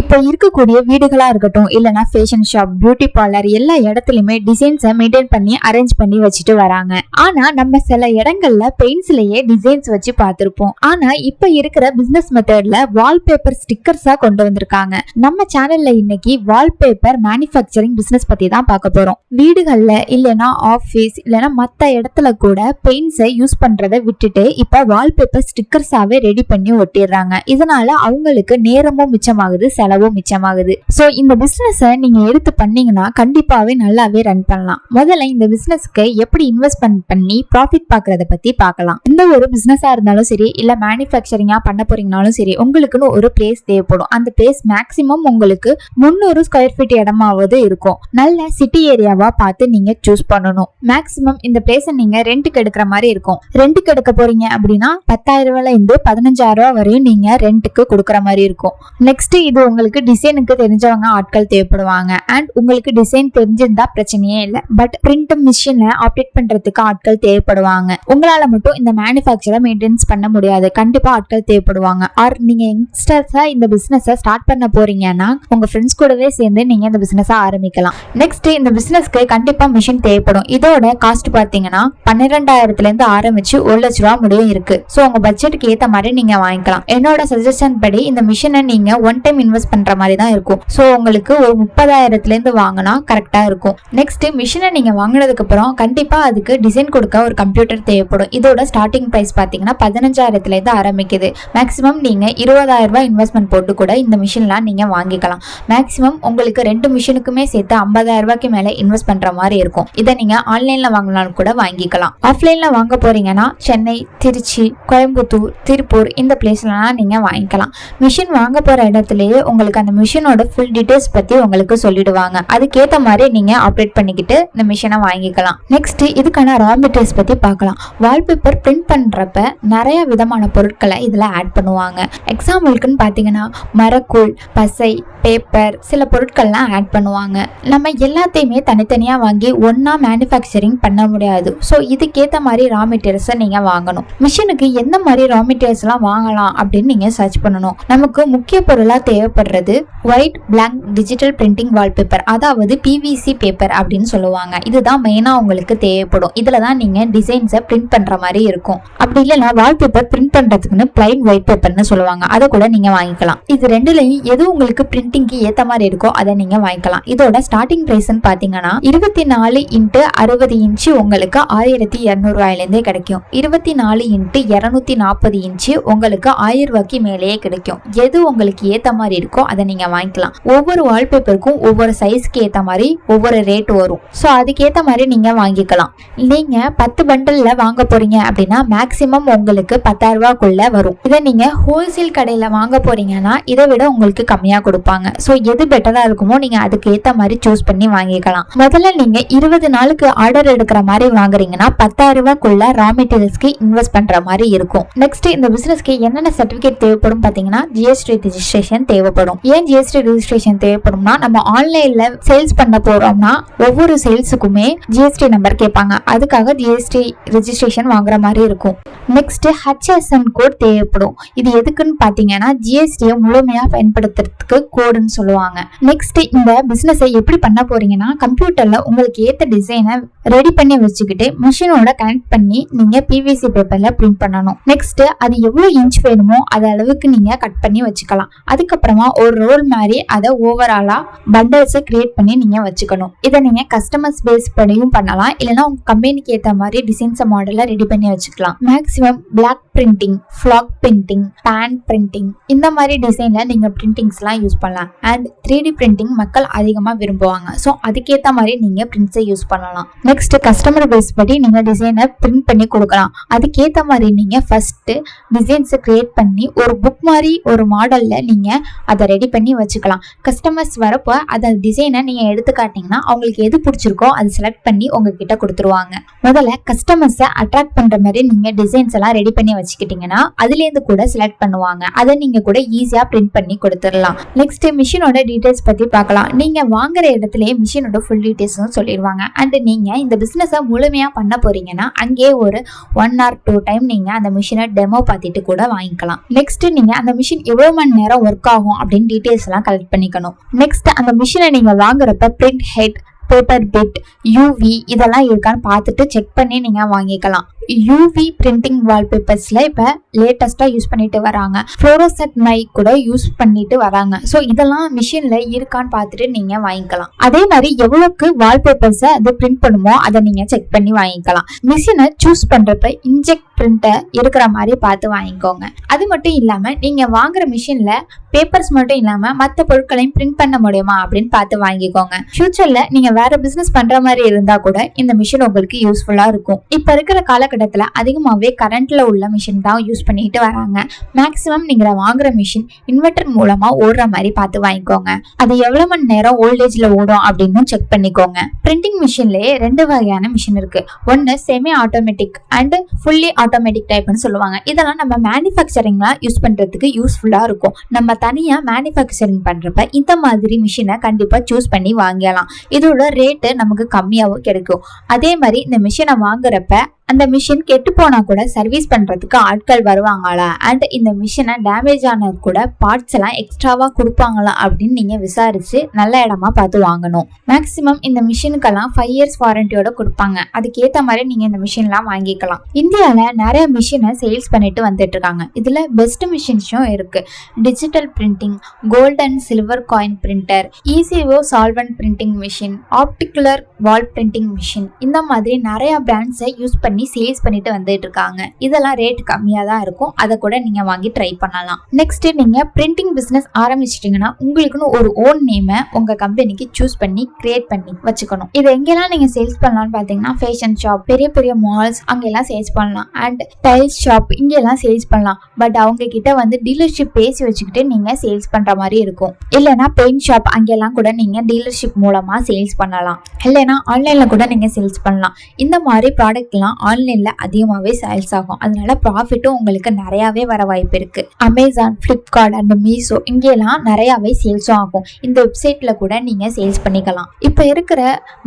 இப்போ இருக்கக்கூடிய வீடுகளா இருக்கட்டும் இல்லைனா ஃபேஷன் ஷாப் பியூட்டி பார்லர் எல்லா இடத்துலயுமே டிசைன்ஸை மெயின்டைன் பண்ணி அரேஞ்ச் பண்ணி வச்சுட்டு வராங்க. ஆனா நம்ம சில இடங்கள்ல பெயிண்ட்ஸ்லயே டிசைன்ஸ் வச்சு பார்த்திருப்போம். ஆனா இப்ப இருக்கிற பிசினஸ் மெத்தட்ல வால்பேப்பர் ஸ்டிக்கர்ஸா கொண்டு வந்திருக்காங்க. நம்ம சேனல்ல இன்னைக்கு வால்பேப்பர் மேனுஃபேக்சரிங் பிசினஸ் பத்தி தான் பார்க்க போறோம். வீடுகள்ல இல்லைனா ஆபீஸ் இல்லைனா மத்த இடத்துல கூட பெயிண்ட்ஸை யூஸ் பண்றதை விட்டுட்டு இப்ப வால்பேப்பர் ஸ்டிக்கர்ஸாவே ரெடி பண்ணி ஒட்டிடுறாங்க. இதனால அவங்களுக்கு நேரமும் மிச்சமாகுது செலவும் மிச்சமாகுது. ஸோ இந்த பிஸ்னஸை நீங்கள் எடுத்து பண்ணீங்கன்னா கண்டிப்பாகவே நல்லாவே ரன் பண்ணலாம். முதல்ல இந்த பிஸ்னஸ்க்கு எப்படி இன்வெஸ்ட்மெண்ட் பண்ணி ப்ராஃபிட் பார்க்குறத பற்றி பார்க்கலாம் எந்த ஒரு பிஸ்னஸாக இருந்தாலும் சரி இல்லை மேனுஃபேக்சரிங்காக பண்ண போறீங்கனாலும் சரி உங்களுக்குன்னு ஒரு பிளேஸ் தேவைப்படும். அந்த பிளேஸ் மேக்சிமம் உங்களுக்கு முந்நூறு ஸ்கொயர் ஃபீட் இடமாவது இருக்கும். நல்ல சிட்டி ஏரியாவாக பார்த்து நீங்கள் சூஸ் பண்ணணும். மேக்சிமம் இந்த பிளேஸை நீங்கள் ரெண்டுக்கு எடுக்கிற மாதிரி இருக்கும். ரெண்ட்டுக்கு எடுக்க போறீங்க அப்படின்னா பத்தாயிரம் ரூபாயிலேருந்து பதினஞ்சாயிரம் ரூபா வரையும் நீங்கள் ரெண்ட்டுக்கு கொடுக்குற மாதிரி இருக்கும். நெக்ஸ்ட் இது உங்களுக்கு டிசைனுக்கு தெரிஞ்சவங்க ஆட்கள் தேவைப்படுவாங்க. அண்ட் உங்களுக்கு டிசைன் தெரிஞ்சிருந்தா பிரச்சனையே இல்லை. பட் பிரிண்ட் மிஷினை ஆப்ரேட் பண்றதுக்கு ஆட்கள் தேவைப்படுவாங்க. உங்களால மட்டும் இந்த மேனுஃபேக்சரை மெயின்டெனன்ஸ் பண்ண முடியாது. கண்டிப்பா ஆட்கள் தேவைப்படுவாங்க. ஆர் நீங்க யங்ஸ்டர்ஸா இந்த பிசினஸ் ஸ்டார்ட் பண்ண போறீங்கன்னா உங்க ஃப்ரெண்ட்ஸ் கூடவே சேர்ந்து நீங்க இந்த பிசினஸ் ஆரம்பிக்கலாம். நெக்ஸ்ட் இந்த பிசினஸ்க்கு கண்டிப்பா மிஷின் தேவைப்படும். இதோட காஸ்ட் பாத்தீங்கன்னா பன்னிரெண்டாயிரத்துல இருந்து ஆரம்பிச்சு ஒரு லட்ச ரூபா முடியும் இருக்கு. ஸோ உங்க பட்ஜெட்டுக்கு ஏத்த மாதிரி நீங்க வாங்கிக்கலாம். என்னோட சஜஷன் படி இந்த மிஷினை நீங்க ஒன் டைம் இன்வெஸ்ட் பண்ற மாதிரி தான் இருக்கும். ஸோ உங்களுக்கு ஒரு முப்பதாயிரத்துல இருந்து வாங்கினா கரெக்டா இருக்கும். நெக்ஸ்ட் மிஷினை நீங்க வாங்கினதுக்கு அப்புறம் கண்டிப்பா அதுக்கு டிசைன் கொடுக்க ஒரு கம்ப்யூட்டர் தேவைப்படும். இதோட ஸ்டார்டிங் பிரைஸ் பாத்தீங்கன்னா பதினஞ்சாயிரத்துல இருந்து ஆரம்பிக்குது. மேக்ஸிமம் நீங்க இருபதாயிரம் ரூபாய் இன்வெஸ்ட்மெண்ட் போட்டு கூட இந்த மிஷின்லாம் நீங்க வாங்கிக்கலாம். மேக்ஸிமம் உங்களுக்கு ரெண்டு மிஷினுக்குமே சேர்த்து ஐம்பதாயிரம் ரூபாய்க்கு மேல இன்வெஸ்ட் பண்ற மாதிரி இருக்கும். இதை நீங்க ஆன்லைன்ல வாங்கினாலும் கூட வாங்கிக்கலாம். ஆஃப்லைன்ல வாங்க போறீங்கன்னா சென்னை திருச்சி கோயம்புத்தூர் திருப்பூர் இந்த பிளேஸ்லாம் நீங்க வாங்கிக்கலாம். மிஷின் வாங்க போற இடத்துலயே உங்களுக்கு அந்த மிஷினோட ஃபுல் டீடைல்ஸ் பத்தி உங்களுக்கு சொல்லிடுவாங்க. அதுக்கேத்த மாதிரி நீங்க அப்டேட் பண்ணிக்கிட்டு இந்த மிஷினை வாங்கிக்கலாம். நெக்ஸ்ட் இதுக்கான ரா மெட்டீரியல்ஸ் பத்தி பார்க்கலாம். வால்பேப்பர் பிரிண்ட் பண்றப்ப நிறைய விதமான பொருட்களை இதுல ஆட் பண்ணுவாங்க. எக்ஸாம்பிளுக்குன்னு பாத்தீங்கன்னா மரக்கூழ் பசை பேப்பர் சில பொருட்கள்லாம் ஆட் பண்ணுவாங்க. நம்ம எல்லாத்தையுமே தனித்தனியா வாங்கி ஒன்றா மேனுஃபேக்சரிங் பண்ண முடியாது. ஸோ இதுக்கேற்ற மாதிரி ரா மெட்டீரியல்ஸை நீங்கள் வாங்கணும். மிஷினுக்கு எந்த மாதிரி ரா மெட்டீரியல்ஸ்லாம் வாங்கலாம் அப்படின்னு நீங்கள் சர்ச் பண்ணணும். நமக்கு முக்கிய பொருளாக தேவைப்படுறது. White blank digital printing wallpaper அதாவது பிவிசி பேப்பர் அப்படின்னு சொல்லுவாங்க. இதுதான் மெயினாக உங்களுக்கு தேவைப்படும். இதில் தான் நீங்கள் டிசைன்ஸை பிரிண்ட் பண்ணுற மாதிரி இருக்கும். அப்படி இல்லைன்னா வால்பேப்பர் பிரிண்ட் பண்ணுறதுக்குன்னு பிளைன் ஒயிட் பேப்பர்னு சொல்லுவாங்க. அதை கூட நீங்கள் வாங்கிக்கலாம். இது ரெண்டுலையும் எது உங்களுக்கு பிரிண்டிங்க்கு ஏற்ற மாதிரி இருக்கோ அதை நீங்கள் வாங்கிக்கலாம். இதோட ஸ்டார்டிங் ப்ரைஸ்ன்னு பார்த்தீங்கன்னா இருபத்தி நாலு இன்ட்டு அறுபது இன்ச்சு உங்களுக்கு ஆயிரத்தி இரநூறுவாயிலேருந்தே கிடைக்கும். இருபத்தி நாலு இன்ட்டு இரநூத்தி நாற்பது இன்ச்சு உங்களுக்கு ஆயிரம் ரூபாய்க்கு மேலேயே கிடைக்கும். எது உங்களுக்கு ஏற்ற மாதிரி இருக்கும் இருக்கோ அதை நீங்கள் வாங்கிக்கலாம். ஒவ்வொரு வால்பேப்பருக்கும் ஒவ்வொரு சைஸ்க்கு ஏற்ற மாதிரி ஒவ்வொரு ரேட் வரும். ஸோ அதுக்கேற்ற மாதிரி நீங்கள் வாங்கிக்கலாம். நீங்கள் பத்து பண்டலில் வாங்க போறீங்க அப்படின்னா மேக்ஸிமம் உங்களுக்கு பத்தாயிரம் ரூபாய்க்குள்ள வரும். இதை நீங்கள் ஹோல்சேல் கடையில் வாங்க போறீங்கன்னா இதை விட உங்களுக்கு கம்மியாக கொடுப்பாங்க. ஸோ எது பெட்டராக இருக்குமோ நீங்கள் அதுக்கு ஏற்ற மாதிரி சூஸ் பண்ணி வாங்கிக்கலாம். முதல்ல நீங்கள் இருபது நாளுக்கு ஆர்டர் எடுக்கிற மாதிரி வாங்குறீங்கன்னா பத்தாயிரம் ரூபாய்க்குள்ள ரா மெட்டீரியல்ஸ்க்கு இன்வெஸ்ட் பண்ற மாதிரி இருக்கும். நெக்ஸ்ட் இந்த பிசினஸ்க்கு என்னென்ன சர்டிபிகேட் தேவைப்படும் பாத்தீங்கன்னா ஜிஎஸ்டி ரெஜிஸ்ட்ரேஷன் தேவைப்படும். ஏன் ஜிஎஸ்டி ரெஜிஸ்ட்ரேஷன் தேவைப்படும்னா நம்ம ஆன்லைன்ல சேல்ஸ் பண்ண போறோம்னா ஒவ்வொரு சேல்ஸுக்குமே ஜிஎஸ்டி நம்பர் கேட்பாங்க. அதுக்காக ஜிஎஸ்டி ரெஜிஸ்ட்ரேஷன் வாங்குற மாதிரி இருக்கும். நெக்ஸ்ட் ஹச்எஸ்என் கோட் தேவைப்படும். இது எதுக்குன்னு பாத்தீங்கன்னா ஜிஎஸ்டியை முழுமையா பயன்படுத்துறதுக்கு கோடுன்னு சொல்லுவாங்க. நெக்ஸ்ட் இந்த பிசினஸை எப்படி பண்ண போறீங்கன்னா கம்ப்யூட்டர்ல உங்களுக்கு ஏத்த டிசைனை ரெடி பண்ணி வச்சுக்கிட்டு மிஷினோட கனெக்ட் பண்ணி நீங்க பிவிசி பேப்பர்ல பிரிண்ட் பண்ணணும். நெக்ஸ்ட் அது எவ்வளவு இன்ச் வேணுமோ அது அளவுக்கு நீங்க கட் பண்ணி வச்சுக்கலாம். அதுக்கப்புறமா ஒரு ரோல் மாதிரி அதை ஓவராலா பண்டல்ஸை கிரியேட் பண்ணி நீங்க வச்சுக்கணும். இதை நீங்க கஸ்டமர்ஸ் பேஸ் படியும் பண்ணலாம். இல்லைன்னா உங்க கம்பெனிக்கு ஏத்த மாதிரி டிசைன்ஸ் மாடலை ரெடி பண்ணி வச்சுக்கலாம். Maximum black printing flag printing pan printing இந்த மாதிரி டிசைன்ல நீங்க பிரிண்டிங்ஸ்லாம் யூஸ் பண்ணலாம். அண்ட் த்ரீ டி பிரிண்டிங் மக்கள் அதிகமாக விரும்புவாங்க. ஸோ அதுக்கேற்ற மாதிரி நீங்க பிரிண்ட்ஸை யூஸ் பண்ணலாம். நெக்ஸ்ட் கஸ்டமர் பேஸ் படி நீங்க டிசைனை பிரிண்ட் பண்ணி கொடுக்கலாம். அதுக்கேற்ற மாதிரி நீங்க ஃபர்ஸ்ட் டிசைன்ஸை கிரியேட் பண்ணி ஒரு புக் மாதிரி ஒரு மாடல்ல நீங்க அதை ரெடி பண்ணி வச்சுக்கலாம். கஸ்டமர்ஸ் வரப்போ அதை டிசைனை நீங்கள் எடுத்து காட்டிங்கன்னா அவங்களுக்கு எது பிடிச்சிருக்கோ அதை செலக்ட் பண்ணி உங்ககிட்ட கொடுத்துருவாங்க. முதல்ல கஸ்டமர்ஸை அட்ராக்ட் பண்ணுற மாதிரி நீங்கள் டிசைன்ஸ் எல்லாம் ரெடி பண்ணி வச்சுக்கிட்டிங்கன்னா வச்சுக்கிட்டீங்கன்னா கூட செலக்ட் பண்ணுவாங்க. அதை நீங்கள் கூட ஈஸியாக பிரிண்ட் பண்ணி கொடுத்துடலாம். நெக்ஸ்ட் மிஷினோட டீட்டெயில்ஸ் பற்றி பார்க்கலாம். நீங்கள் வாங்குற இடத்துலயே மிஷினோட ஃபுல் டீடைல்ஸும் சொல்லிடுவாங்க. அண்ட் நீங்கள் இந்த பிஸ்னஸை முழுமையாக பண்ண போறீங்கன்னா அங்கேயே ஒரு ஒன் ஆர் டூ டைம் நீங்கள் அந்த மிஷினை டெமோ பார்த்துட்டு கூட வாங்கிக்கலாம். நெக்ஸ்ட் நீங்கள் அந்த மிஷின் எவ்வளோ மணி நேரம் ஒர்க் ஆகும் அப்படின்னு டீட்டெயில்ஸ் எல்லாம் கலெக்ட் பண்ணிக்கணும். நெக்ஸ்ட் அந்த மிஷினை நீங்கள் வாங்குறப்ப print head paper feed UV இதெல்லாம் இருக்கான்னு பார்த்துட்டு செக் பண்ணி நீங்கள் வாங்கிக்கலாம். யூவி பிரிண்டிங் வால்பேப்பர்ஸில் இப்போ லேட்டஸ்ட்டாக யூஸ் பண்ணிட்டு வராங்க. ஃப்ளோரோசெட் மைக் கூட யூஸ் பண்ணிட்டு வராங்க. ஸோ இதெல்லாம் மிஷினில் இருக்கான்னு பார்த்துட்டு நீங்கள் வாங்கிக்கலாம். அதே மாதிரி எவ்வளோக்கு வால்பேப்பர்ஸை அது பிரிண்ட் பண்ணுமோ அதை நீங்கள் செக் பண்ணி வாங்கிக்கலாம். மிஷினை சூஸ் பண்ணுறப்ப இன்ஜெக்ட் பிரிண்டர் இருக்கிற மாதிரி பார்த்து வாங்கிக்கோங்க. அது மட்டும் இல்லாம நீங்க வாங்குற மிஷின்ல பேப்பர்ஸ் மட்டும் இல்லாம மற்ற பொருட்களையும் பிரிண்ட் பண்ண முடியுமா அப்படின்னு பார்த்து வாங்கிக்கோங்க. ஃபியூச்சரில் நீங்க வேற பிசினஸ் பண்ற மாதிரி இருந்தா கூட இந்த மிஷின் உங்களுக்கு யூஸ்ஃபுல்லா இருக்கும். இப்போ இருக்கிற காலகட்டத்துல அதிகமாவே கரண்ட்ல உள்ள மிஷின் தான் யூஸ் பண்ணிட்டு வராங்க. மேக்ஸிமம் நீங்க வாங்குற மிஷின் இன்வெர்டர் மூலமா ஓடுற மாதிரி பார்த்து வாங்கிக்கோங்க. அது எவ்வளவு மணி நேரம் ஓல்டேஜில் ஓடும் அப்படின்னு செக் பண்ணிக்கோங்க. பிரிண்டிங் மிஷின்லயே ரெண்டு வகையான மிஷின் இருக்கு. ஒன்னு semi automatic and fully automatic டைப்னு சொல்லுவாங்க. இதெல்லாம் நம்ம மேனுஃபேக்சரிங்லாம் யூஸ் பண்ணுறதுக்கு யூஸ்ஃபுல்லாக இருக்கும். நம்ம தனியாக மேனுஃபேக்சரிங் பண்ணுறப்ப இந்த மாதிரி மிஷினை கண்டிப்பாக சூஸ் பண்ணி வாங்கலாம் இதோட ரேட்டு நமக்கு கம்மியாகவும் கிடைக்கும். அதே மாதிரி இந்த மிஷினை வாங்குறப்ப அந்த மிஷின் கெட்டு போனா கூட சர்வீஸ் பண்றதுக்கு ஆட்கள் வருவாங்களா? அண்ட் இந்த மிஷினை டேமேஜ் ஆனது கூட பார்ட்ஸ் எல்லாம் எக்ஸ்ட்ராவா கொடுப்பாங்களா அப்படின்னு நீங்க விசாரிச்சு நல்ல இடமா பார்த்து வாங்கணும். மேக்சிமம் இந்த மிஷினுக்கெல்லாம் ஃபைவ் இயர்ஸ் வாரண்டியோட கொடுப்பாங்க. அதுக்கேத்த மாதிரி நீங்க இந்த மிஷின்லாம் வாங்கிக்கலாம். இந்தியால நிறைய மிஷினை சேல்ஸ் பண்ணிட்டு வந்துட்டு இருக்காங்க. இதுல பெஸ்ட் மிஷின்ஸும் இருக்கு. Digital printing gold and silver coin printer ECO solvent printing machine ஆப்டிகுலர் wall printing machine இந்த மாதிரி நிறைய பிராண்ட்ஸை யூஸ் பண்ணி சேல்ஸ் பண்ணிட்டு வந்துட்டு இருக்காங்க இதெல்லாம் ரேட் கம்மியாக தான் இருக்கும். அதை கூட நீங்க வாங்கி ட்ரை பண்ணலாம். நெக்ஸ்ட் நீங்க பிரிண்டிங் பிசினஸ் ஆரம்பிச்சிட்டீங்கன்னா உங்களுக்குன்னு ஒரு ஓன் நேமை உங்க கம்பெனிக்கு சூஸ் பண்ணி கிரியேட் பண்ணி வச்சுக்கணும். இது எங்கெல்லாம் நீங்க சேல்ஸ் பண்ணலாம்னு பாத்தீங்கன்னா ஃபேஷன் ஷாப் பெரிய பெரிய மால்ஸ் அங்கெல்லாம் சேல்ஸ் பண்ணலாம். அண்ட் டைல்ஸ் ஷாப் இங்கெல்லாம் சேல்ஸ் பண்ணலாம். பட் அவங்க கிட்ட வந்து டீலர்ஷிப் பேசி வச்சுக்கிட்டு நீங்க சேல்ஸ் பண்ற மாதிரி இருக்கும். இல்லைன்னா பெயிண்ட் ஷாப் அங்கெல்லாம் கூட நீங்க டீலர்ஷிப் மூலமா சேல்ஸ் பண்ணலாம். இல்லைன்னா ஆன்லைன்ல கூட நீங்க சேல்ஸ் பண்ணலாம். இந்த மாதிரி ப்ராடக்ட்லாம் ஆன்லைனில் அதிகமாகவே சேல்ஸ் ஆகும். அதனால ப்ராஃபிட்டும் உங்களுக்கு நிறையாவே வர வாய்ப்பு இருக்குது அமேசான் ஃப்ளிப்கார்ட் அண்ட் மீஷோ இங்கெல்லாம் நிறையாவே சேல்ஸும் ஆகும். இந்த வெப்சைட்டில் கூட நீங்கள் சேல்ஸ் பண்ணிக்கலாம். இப்போ இருக்கிற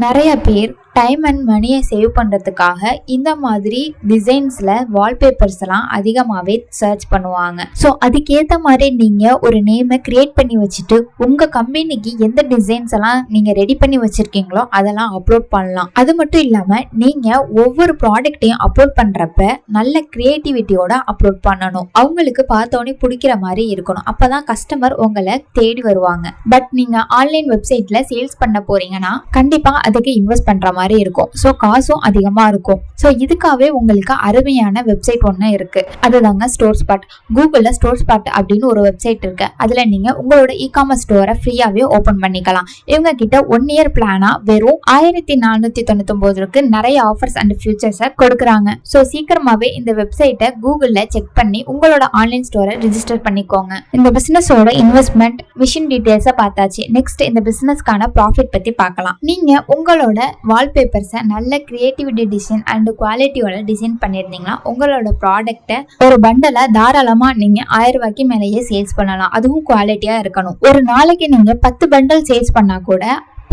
நிறைய பேர் டைம் அண்ட் மணியை சேவ் பண்ணுறதுக்காக இந்த மாதிரி டிசைன்ஸில் வால்பேப்பர்ஸ் எல்லாம் அதிகமாகவே சர்ச் பண்ணுவாங்க. ஸோ அதுக்கேற்ற மாதிரி நீங்கள் ஒரு நேமை கிரியேட் பண்ணி வச்சுட்டு உங்கள் கம்பெனிக்கு எந்த டிசைன்ஸ் எல்லாம் நீங்கள் ரெடி பண்ணி வச்சுருக்கீங்களோ அதெல்லாம் அப்லோட் பண்ணலாம். அது மட்டும் இல்லாமல் நீங்கள் ஒவ்வொரு ப்ராடக்ட்டையும் அப்லோட் பண்ணுறப்ப நல்ல க்ரியேட்டிவிட்டியோட அப்லோட் பண்ணணும். அவங்களுக்கு பார்த்தோன்னே பிடிக்கிற மாதிரி இருக்கணும். அப்போ தான் கஸ்டமர் உங்களை தேடி வருவாங்க. பட் நீங்கள் ஆன்லைன் வெப்சைட்டில் சேல்ஸ் பண்ண போகிறீங்கன்னா கண்டிப்பாக அதுக்கு இன்வெஸ்ட் பண்ணுற மாதிரி மாதிரி இருக்கும். ஸோ காசும் அதிகமாக இருக்கும். ஸோ இதுக்காகவே உங்களுக்கு அருமையான வெப்சைட் ஒன்று இருக்கு. அதுதாங்க ஸ்டோர் ஸ்பாட் கூகுளில் ஸ்டோர் ஸ்பாட் அப்படின்னு ஒரு வெப்சைட் இருக்கு. அதில் நீங்கள் உங்களோட இ காமர்ஸ் ஸ்டோரை ஃப்ரீயாகவே ஓப்பன் பண்ணிக்கலாம். இவங்க கிட்ட ஒன் இயர் பிளானா வெறும் ஆயிரத்தி நானூற்றி தொண்ணூத்தொம்போதுக்கு நிறைய ஆஃபர்ஸ் அண்ட் ஃபியூச்சர்ஸை கொடுக்குறாங்க. ஸோ சீக்கிரமாகவே இந்த வெப்சைட்டை கூகுளில் செக் பண்ணி உங்களோட ஆன்லைன் ஸ்டோரை ரிஜிஸ்டர் பண்ணிக்கோங்க. இந்த பிஸ்னஸோட இன்வெஸ்ட்மெண்ட் மிஷின் டீட்டெயில்ஸை பார்த்தாச்சு. நெக்ஸ்ட் இந்த பிஸ்னஸ்க்கான ப்ராஃபிட் பற்றி பார்க்கலாம். நீங்கள் உங்களோட வால்பேப்பர்ஸை நல்ல கிரியேட்டிவிட்டி டிசைன் அண்ட் குவாலிட்டியோட டிசைன் பண்ணியிருந்தீங்கன்னா உங்களோட ப்ராடக்ட்டை ஒரு பண்டலை தாராளமாக நீங்கள் ஆயிரம் ரூபாய்க்கு மேலேயே சேல்ஸ் பண்ணலாம். அதுவும் குவாலிட்டியாக இருக்கணும். ஒரு நாளைக்கு நீங்கள் பத்து பண்டல் சேல்ஸ் பண்ணால் கூட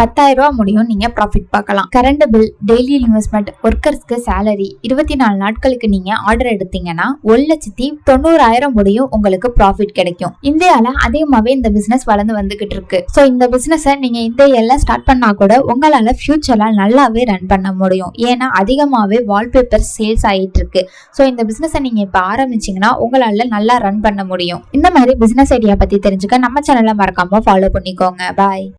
பத்தாயிரம் ரூபா முடியும் நீங்க ப்ராஃபிட் பார்க்கலாம். கரண்ட் பில் டெய்லி இன்வெஸ்ட்மெண்ட் ஒர்க்கர்ஸ்க்கு சேலரி இருபத்தி நாலு நாட்களுக்கு நீங்க ஆர்டர் எடுத்தீங்கன்னா ஒரு லட்சத்தி தொண்ணூறாயிரம் முடியும் உங்களுக்கு ப்ராஃபிட் கிடைக்கும். இந்தியால அதிகமாவே இந்த பிசினஸ் வளர்ந்து வந்துகிட்டு இருக்கு. ஸோ இந்த பிசினஸ் நீங்க இந்த எல்லாம் ஸ்டார்ட் பண்ணா கூட உங்களால ஃபியூச்சர்ல நல்லாவே ரன் பண்ண முடியும். ஏன்னா அதிகமாவே வால்பேப்பர் சேல்ஸ் ஆகிட்டு இருக்கு. ஸோ இந்த பிசினஸ் நீங்க இப்ப ஆரம்பிச்சீங்கன்னா உங்களால நல்லா ரன் பண்ண முடியும். இந்த மாதிரி பிசினஸ் ஐடியா பத்தி தெரிஞ்சுக்க நம்ம சேனலை மறக்காம ஃபாலோ பண்ணிக்கோங்க. பாய்